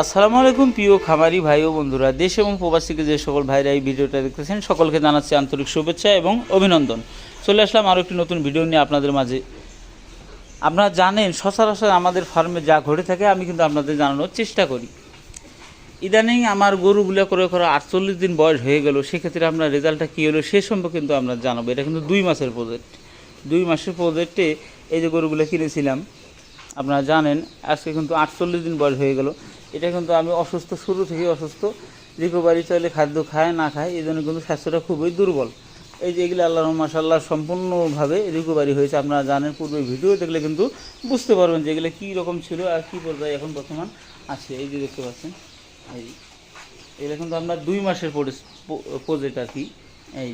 আসসালামু আলাইকুম, প্রিয় খামারি ভাই ও বন্ধুরা। দেশ এবং প্রবাস থেকে যে সকল ভাইরা এই ভিডিওটা দেখতেছেন, সকলকে জানাচ্ছি আন্তরিক শুভেচ্ছা এবং অভিনন্দন। চলে আসলাম আরও একটি নতুন ভিডিও নিয়ে আপনাদের মাঝে। আপনারা জানেন, সচরাচর আমাদের ফার্মে যা ঘটে থাকে, আমি কিন্তু আপনাদের জানানোর চেষ্টা করি। ইদানিং আমার গরুগুলো করে করে আটচল্লিশ দিন বয়স হয়ে গেল, সেক্ষেত্রে আপনার রেজাল্টটা কী হলো সে সম্পর্কে কিন্তু আমরা জানাব। এটা কিন্তু দুই মাসের প্রজেক্ট দুই মাসের প্রজেক্টে এই যে গরুগুলো কিনেছিলাম, আপনারা জানেন, আজকে কিন্তু আটচল্লিশ দিন বয়স হয়ে গেল। এটা কিন্তু আমি অসুস্থ, শুরু থেকে অসুস্থ। রিকোভারি চাইলে খাদ্য খায়, না খায়, এই জন্য কিন্তু স্বাস্থ্যটা খুবই দুর্বল। এই যে এগুলো আল্লাহ মাসাল্লাহ সম্পূর্ণভাবে রিকোভারি হয়েছে। আপনারা জানেন পূর্বে ভিডিও দেখলে কিন্তু বুঝতে পারবেন যে এগুলো কী রকম ছিল আর কী পর্যায়ে এখন বর্তমান আছে। এই যে দেখতে পাচ্ছেন, এই এগুলো কিন্তু আপনার দুই মাসের প্রজেক্ট আর কি। এই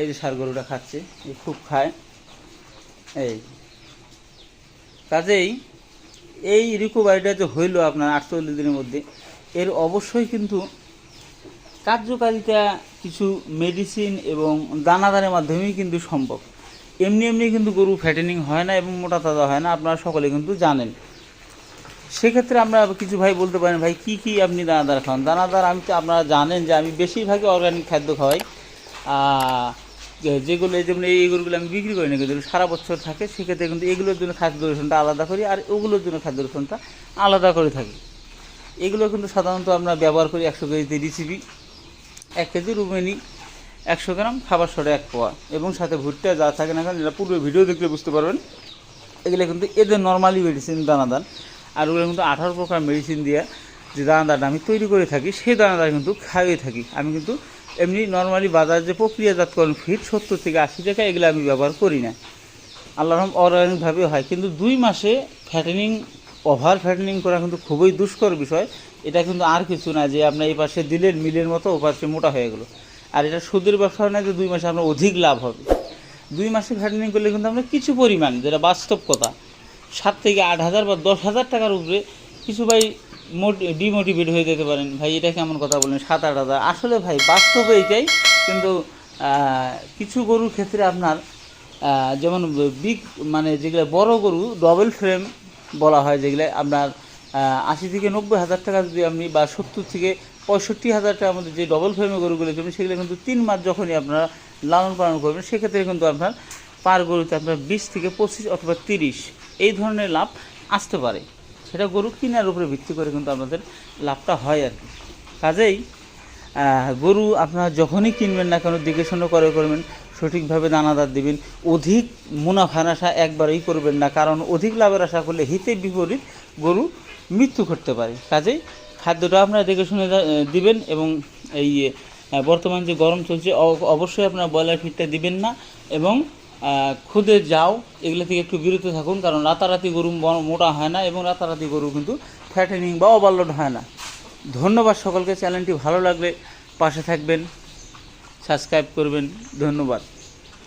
এই যে সার গরুটা খাচ্ছে খুব খায়। এই, কাজেই এই রিকোভারিটা যে হইল আপনার আটচল্লিশ দিনের মধ্যে, এর অবশ্যই কিন্তু কার্যকারিতা কিছু মেডিসিন এবং দানাদারের মাধ্যমেই কিন্তু সম্ভব। এমনি এমনি কিন্তু গরু ফ্যাটেনিং হয় না এবং মোটা তাজা হয় না, আপনারা সকলে কিন্তু জানেন। সেক্ষেত্রে আমরা কিছু ভাই বলতে পারেন, ভাই, কি কি আপনি দানাদার খাওয়ান দানাদার, আমি তো আপনারা জানেন যে আমি বেশিরভাগই অর্গানিক খাদ্য খাওয়াই। যেগুলো এই যেমন এই গরুগুলো আমি বিক্রি করি না, কিন্তু সারা বছর থাকে, সেক্ষেত্রে কিন্তু এগুলোর জন্য খাদ্য রসুনটা আলাদা করি, আর ওগুলোর জন্য খাদ্য রসুনটা আলাদা করে থাকি। এগুলো কিন্তু সাধারণত আমরা ব্যবহার করি একশো কেজিতে রিসিপি, এক কেজি রুমেনি, একশো গ্রাম খাবার সরে এক পোয়া, এবং সাথে ভুট্টা যা থাকে না কেন এটা পূর্বে ভিডিও দেখলে বুঝতে পারবেন। এগুলো কিন্তু এদের নর্মালি মেডিসিন দানাদার আর ওগুলো কিন্তু আঠারো প্রকার মেডিসিন দিয়ে যে দানাদারটা আমি তৈরি করে থাকি, সেই দানাদার কিন্তু খাইয়ে থাকি। আমি কিন্তু এমনি নর্মালি বাজার যে প্রক্রিয়াজাতকরণ ফিট সত্তর থেকে আশি টাকা, এগুলো আমি ব্যবহার করি না। আল্লাহ রহম অর্গানিকভাবে হয়। কিন্তু দুই মাসে ফ্যাটেনিং ওভার ফ্যাটেনিং করা কিন্তু খুবই দুষ্কর বিষয়। এটা কিন্তু আর কিছু না যে আপনার এই পাশে দিলেন মিলের মতো ও পাশে মোটা হয়ে গেলো। আর এটা সুদের ব্যবসা না যে দুই মাসে আপনার অধিক লাভ হবে। দুই মাসে ফ্যাটেনিং করলে কিন্তু আপনার কিছু পরিমাণ, যেটা বাস্তব কথা, সাত থেকে আট হাজার বা দশ হাজার টাকার উপরে কিছু ভাই ডিমোটিভেট হয়ে যেতে পারেন। ভাই, এটা কেমন কথা বলেন? সাত আট হাজার। আসলে ভাই, বাস্তবে এইটাই, কিন্তু কিছু গরুর ক্ষেত্রে আপনার যেমন বিগ মানে যেগুলো বড় গরু ডবল ফ্রেম বলা হয়, যেগুলো আপনার আশি থেকে নব্বই হাজার টাকা যদি আপনি বা সত্তর থেকে পঁয়ষট্টি হাজার টাকার মধ্যে যে ডবল ফ্রেমের গরুগুলো কিনবেন, সেগুলো কিন্তু তিন মাস যখনই আপনারা লালন পালন করবেন, সেক্ষেত্রে কিন্তু আপনার, পার গরুতে আপনার বিশ থেকে পঁচিশ অথবা তিরিশ, এই ধরনের লাভ আসতে পারে। সেটা গরু কেনার উপরে ভিত্তি করে কিন্তু আপনাদের লাভটা হয় আর কি। কাজেই গরু আপনারা যখনই কিনবেন না কেন দেখে করে করবেন, সঠিকভাবে দানাদার দিবেন, অধিক মুনাফার আশা একবারেই করবেন না, কারণ অধিক লাভের আশা করলে হিতে বিপরীত গরু মৃত্যু করতে পারে। কাজেই খাদ্যটা আপনারা দেখে শুনে দিবেন এবং এই বর্তমান যে গরম চলছে অবশ্যই আপনারা ব্রয়লার ফিডটা দিবেন না এবং খুদে যাও, এগুলো থেকে একটু বিরত থাকুন, কারণ রাতারাতি গরু মোটা হয় না এবং রাতারাতি গরু কিন্তু ফ্যাটেনিং বা ওভারলোড হয় না। ধন্যবাদ সকলকে, চ্যানেলটি ভালো লাগলে পাশে থাকবেন সাবস্ক্রাইব করবেন, ধন্যবাদ।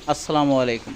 আসসালামু আলাইকুম।